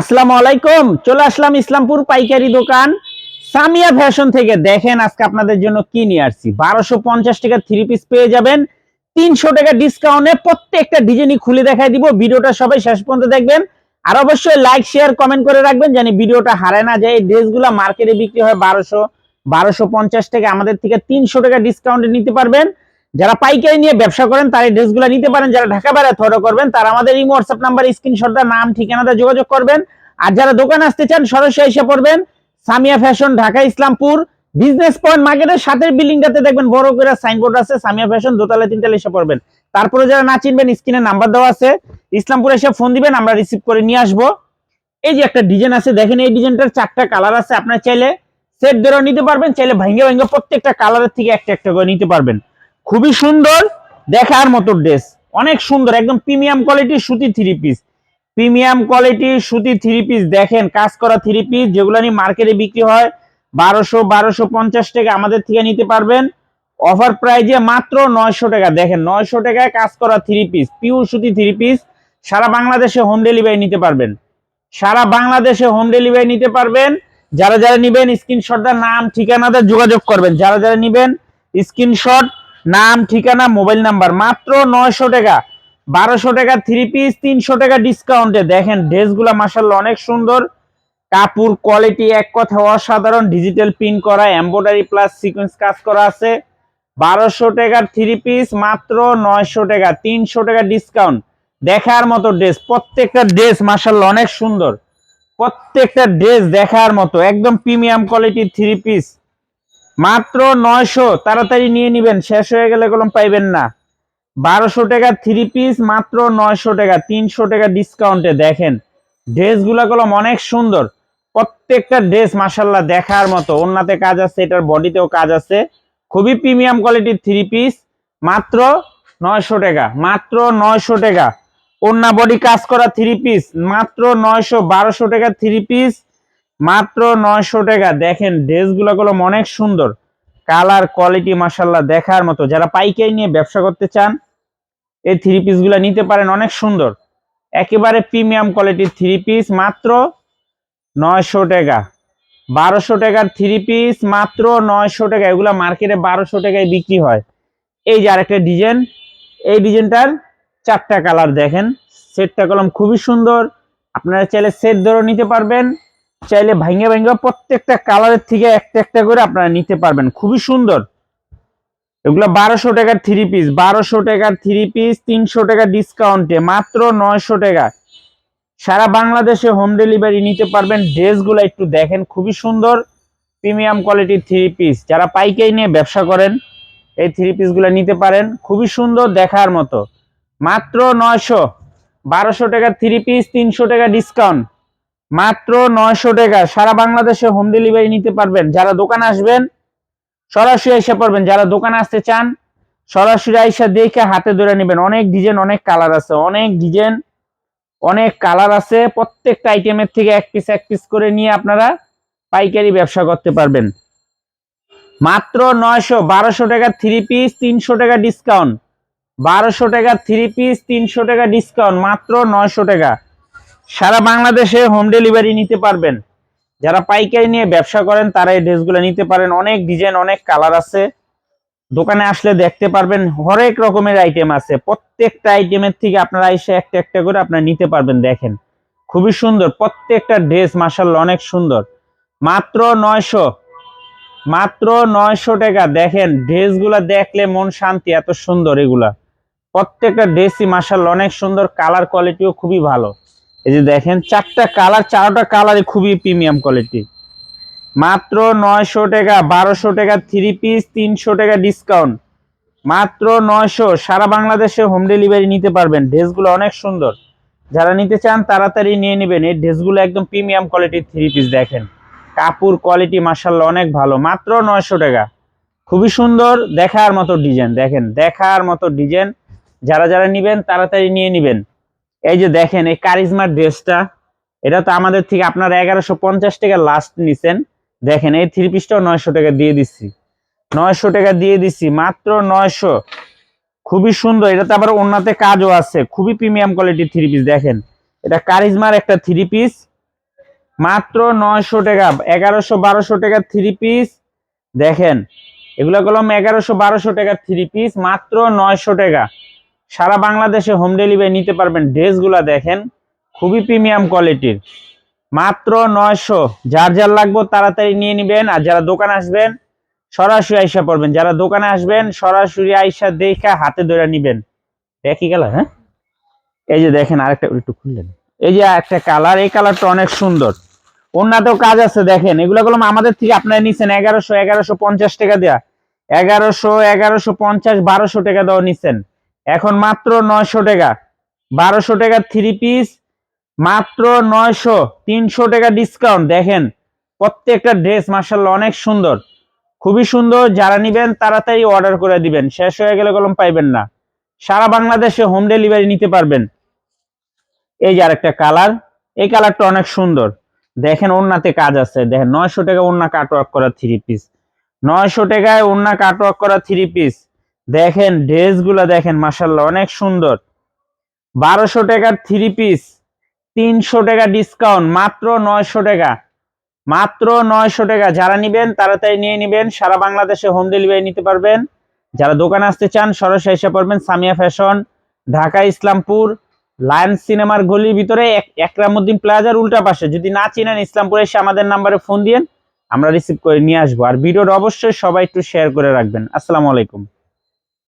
আসসালামু আলাইকুম, চলে আসলাম ইসলামপুর পাইকারি দোকান। সামিয়া ফ্যাশন থেকে দেখেন আজকে আপনাদের জন্য কি নিয়ে আসছি। বারোশো পঞ্চাশ টাকা থ্রি পিস পেয়ে যাবেন। তিনশো টাকা ডিসকাউন্টে প্রত্যেকটা ডিজাইনই খুলে দেখাই দিব। ভিডিওটা সবাই শেষ পর্যন্ত দেখবেন। আর অবশ্যই লাইক শেয়ার কমেন্ট করে রাখবেন জানি ভিডিওটা হারায় না যায়। এই ড্রেসগুলো মার্কেটে বিক্রি হয় বারোশো বারোশো পঞ্চাশ টাকা। আমাদের থেকে তিনশো টাকা ডিসকাউন্টে নিতে পারবেন। যারা পাইকারি নিয়ে ব্যবসা করেন, তারা এই ড্রেসগুলো নিতে পারেন। যারা ঢাকা বাইরে থ্রো করবেন, তারা আমাদের এই হোয়াটসঅ্যাপ নাম্বার স্ক্রিনশটটা নাম ঠিকানাটা যোগাযোগ করবেন। আর যারা দোকানে আসতে চান, সরাসরি এসে পড়বেন Samiya fashion Dhaka, Islampur business point মার্কেটের সাথে বিল্ডিংটাতে দেখবেন, বড় করে সাইনবোর্ড আছে, সামিয়া ফ্যাশন দোতলা তিনতলা এসে পড়বেন। তারপরে যারা না চিনবেন স্ক্রিনে নাম্বার দেওয়া আছে। ইসলামপুরে এসে ফোন দিবেন, আমরা রিসিভ করে নিয়ে আসব। এই যে একটা ডিজাইন আছে, দেখেন এই ডিজাইনটার চারটা কালার আছে। আপনার চাইলে সেট ধরেও নিতে পারবেন, চাইলে ভাঙ্গে ভাঙ্গে প্রত্যেকটা কালারের থেকে একটা একটা করে নিতে পারবেন। খুবই সুন্দর দেখার মতো ড্রেস অনেক সুন্দর, একদম প্রিমিয়াম কোয়ালিটির সুতি থ্রি পিস প্রিমিয়াম কোয়ালিটির সুতি থ্রি পিস দেখেন, কাজ করা থ্রি পিস যেগুলো নিয়ে মার্কেটে বিক্রি হয়, বারোশো বারোশো পঞ্চাশ টাকা আমাদের থেকে নিতে পারবেন। অফার প্রাইজে মাত্র নয়শো টাকা। দেখেন, নয়শো টাকায় কাজ করা থ্রি পিস পিওর সুতি থ্রি পিস সারা বাংলাদেশে হোম ডেলিভারি নিতে পারবেন। সারা বাংলাদেশে হোম ডেলিভারি নিতে পারবেন। যারা যারা নিবেন স্ক্রিনশটটার নাম ঠিকানাতে যোগাযোগ করবেন। যারা যারা নিবেন স্ক্রিনশট নাম, ঠিকানা, মোবাইল নাম্বার মাত্র নয়শো টাকা। বারোশো টাকা থ্রি পিস তিনশো টাকা ডিসকাউন্টে দেখেন, ড্রেসগুলো মাসাল্লাহ অনেক সুন্দর। কাপড় কোয়ালিটি এক কথা অসাধারণ। ডিজিটাল প্রিন্ট করা এমব্রয়ডারি প্লাস সিকোয়েন্স কাজ করা আছে। বারোশো টাকার থ্রি পিস মাত্র নয়শো টাকা, তিনশো টাকা ডিসকাউন্ট দেখার মতো ড্রেস প্রত্যেকটা ড্রেস মাসাল্লাহ অনেক সুন্দর। প্রত্যেকটা ড্রেস দেখার মতো, একদম প্রিমিয়াম কোয়ালিটির থ্রি পিস মাত্র নয়শো, তাড়াতাড়ি নিয়ে নিবেন, শেষ হয়ে গেলে কলম পাইবেন না। বারোশো টাকা থ্রি পিস মাত্র নয়শো টাকা, তিনশো টাকা ডিসকাউন্টে দেখেন, ড্রেসগুলো কলম অনেক সুন্দর। প্রত্যেকটা ড্রেস মাসাল্লাহ দেখার মতো। অন্যতে কাজ আছে, এটার বডিতেও কাজ আছে। খুবই প্রিমিয়াম কোয়ালিটির থ্রি পিস মাত্র নয়শো টাকা, মাত্র নয়শো টাকা। অন্যা বডি কাজ করা থ্রি পিস মাত্র নয়শো, বারোশো টাকা থ্রি পিস মাত্র নয়শো টাকা। দেখেন, ড্রেসগুলো কলম অনেক সুন্দর। কালার, কোয়ালিটি মাসাল্লাহ দেখার মতো। যারা পাইকারি নিয়ে ব্যবসা করতে চান, এই থ্রি পিসগুলো নিতে পারেন, অনেক সুন্দর। একেবারে প্রিমিয়াম কোয়ালিটির থ্রি পিস মাত্র নয়শো টাকা। বারোশো টাকার থ্রি পিস মাত্র নয়শো টাকা। এগুলো মার্কেটে বারোশো টাকায় বিক্রি হয়। এই যে আরেকটা ডিজাইন এই ডিজাইনটার চারটা কালার দেখেন। সেটটা কলম খুবই সুন্দর। আপনারা চাইলে সেট ধরেও নিতে পারবেন। চাইলে ভাঙ্গে ভাঙ্গে প্রত্যেকটা কালারের থেকে একটা একটা করে আপনারা নিতে পারবেন। খুবই সুন্দর। এগুলো বারোশো টাকার থ্রি পিস বারোশো টাকার থ্রি পিস তিনশো টাকা ডিসকাউন্টে মাত্র নয়শো টাকা। সারা বাংলাদেশে হোম ডেলিভারি নিতে পারবেন। ড্রেসগুলো একটু দেখেন, খুবই সুন্দর। প্রিমিয়াম কোয়ালিটির থ্রি পিস যারা পাইকারি নিয়ে ব্যবসা করেন, এই থ্রি পিসগুলো নিতে পারেন। খুবই সুন্দর দেখার মতো। মাত্র নয়শো। বারোশো টাকার থ্রি পিস তিনশো টাকা ডিসকাউন্ট মাত্র নয়শো টাকা। সারা বাংলাদেশে হোম ডেলিভারি নিতে পারবেন। যারা দোকান আসবেন, সরাসরি এসে পড়বেন। যারা দোকানে আসতে চান, সরাসরি আইসা দেখে হাতে ধরে নেবেন। অনেক ডিজাইন, অনেক কালার আছে। অনেক ডিজাইন, অনেক কালার আছে। প্রত্যেকটা আইটেমের থেকে এক পিস এক পিস করে নিয়ে আপনারা পাইকারি ব্যবসা করতে পারবেন। মাত্র নয়শো, বারোশো টাকা থ্রি পিস তিনশো টাকা ডিসকাউন্ট বারোশো টাকা থ্রি পিস তিনশো টাকা ডিসকাউন্ট মাত্র নয়শো টাকা। সারা বাংলাদেশে হোম ডেলিভারি নিতে পারবেন। যারা পাইকারি নিয়ে ব্যবসা করেন, তারা এই ড্রেসগুলো নিতে পারেন। অনেক ডিজাইন অনেক কালার আছে। দোকানে আসলে দেখতে পারবেন, হরেক রকমের আইটেম আছে। প্রত্যেকটা আইটেমের থেকে আপনারা এসে একটা একটা করে আপনারা নিতে পারবেন, দেখেন। খুবই সুন্দর। প্রত্যেকটা ড্রেস মাসাল্লাহ অনেক সুন্দর। মাত্র নয়শো মাত্র নয়শো টাকা। দেখেন ড্রেসগুলা দেখলে মন শান্তি, এত সুন্দর এগুলা। প্রত্যেকটা ড্রেসই মাসাল্লাহ অনেক সুন্দর। কালার কোয়ালিটিও খুবই ভালো। এই যে দেখেন, চারটা কালার চারটা কালারই খুবই প্রিমিয়াম কোয়ালিটি মাত্র নয়শো টাকা, বারোশো টাকা থ্রি পিস তিনশো টাকা ডিসকাউন্ট মাত্র নয়শো, সারা বাংলাদেশে হোম ডেলিভারি নিতে পারবেন। ড্রেসগুলো অনেক সুন্দর। যারা নিতে চান, তাড়াতাড়ি নিয়ে নেবেন। এই ড্রেসগুলো একদম প্রিমিয়াম কোয়ালিটির থ্রি পিস দেখেন। কাপড় কোয়ালিটি মার্শাল্লাহ অনেক ভালো। মাত্র নয়শো টাকা। খুবই সুন্দর, দেখার মতো ডিজাইন দেখেন, দেখার মতো ডিজাইন যারা যারা নিবেন, তাড়াতাড়ি নিয়ে নিবেন। এই যে দেখেন, এই কারিজমার ড্রেসটা, এটা তো আমাদের থেকে আপনারা এগারোশো পঞ্চাশ টাকা লাস্ট নিছেন। দেখেন, এই থ্রি পিসটাও নয়শো টাকা দিয়ে দিচ্ছি। নয়শো টাকা দিয়ে দিচ্ছি, মাত্র নয়শো। খুবই সুন্দর, এটাতে আবার অন্যতে কাজও আছে, খুবই প্রিমিয়াম কোয়ালিটির থ্রি পিস দেখেন। এটা কারিজমার একটা থ্রি পিস মাত্র নয়শো টাকা, এগারোশো বারোশো টাকার থ্রি পিস দেখেন, এগুলো কলম এগারোশো বারোশো টাকার থ্রি পিস মাত্র নয়শো টাকা। সারা বাংলাদেশে হোম ডেলিভারি নিতে পারবেন। ড্রেসগুলো দেখেন, খুবই প্রিমিয়াম কোয়ালিটির মাত্র নয়শো। যার যার লাগবে তাড়াতাড়ি নিয়ে নেবেন, আর যারা দোকানে আসবেন, সরাসরি আইসা পড়বেন। যারা দোকানে আসবেন, সরাসরি আইসা দেখা হাতে ধরে নিবেন। দেখি গেল হ্যাঁ? এই যে দেখেন, আরেকটা একটু খুললেন। এই যে একটা কালার এই কালারটা অনেক সুন্দর। অন্যতেও কাজ আছে, দেখেন। এগুলো কলম আমাদের থেকে আপনারা নিচ্ছেন এগারোশো এগারোশো পঞ্চাশ টাকা দেওয়া এগারোশো এগারোশো পঞ্চাশ, বারোশো টাকা দেওয়া নিচ্ছেন এখন মাত্র নয়শো টাকা। বারোশো টাকার থ্রি পিস মাত্র নয়শো, তিনশো টাকা ডিসকাউন্ট দেখেন, প্রত্যেকটা ড্রেস মার্শাল্লাহ অনেক সুন্দর। খুবই সুন্দর, যারা নিবেন তাড়াতাড়ি অর্ডার করে দিবেন। শেষ হয়ে গেলে কলম পাইবেন না। সারা বাংলাদেশে হোম ডেলিভারি নিতে পারবেন। এই যে আরেকটা কালার এই কালারটা অনেক সুন্দর। দেখেন ওন্নাতে কাজ আছে। দেখেন, নয়শো টাকা ওন্না কাটওয়ার্ক করা থ্রি পিস নয়শো টাকায় ওন্না কাটওয়ার্ক করা থ্রি পিস দেখেন, ড্রেসগুলো দেখেন মাসাল্লাহ অনেক সুন্দর। বারোশো টাকার থ্রি পিস তিনশো টাকা ডিসকাউন্ট মাত্র নয়শো টাকা। মাত্র নয়শো টাকা। যারা নিবেন, তাড়াতাড়ি নিয়ে নিবেন, সারা বাংলাদেশে হোম ডেলিভারি নিতে পারবেন। যারা দোকানে আসতে চান, সরাসরি এসে পড়বেন সামিয়া ফ্যাশন ঢাকা, ইসলামপুর লায়ন সিনেমার গলির ভিতরে, এক- একরামুদ্দিন প্লাজার উল্টা পাশে। যদি না চিনেন ইসলামপুরে এসে আমাদের নাম্বারে ফোন দিয়েন, আমরা রিসিভ করে নিয়ে আসব। আর ভিডিওটা অবশ্যই সবাই একটু শেয়ার করে রাখবেন। আসসালামু আলাইকুম।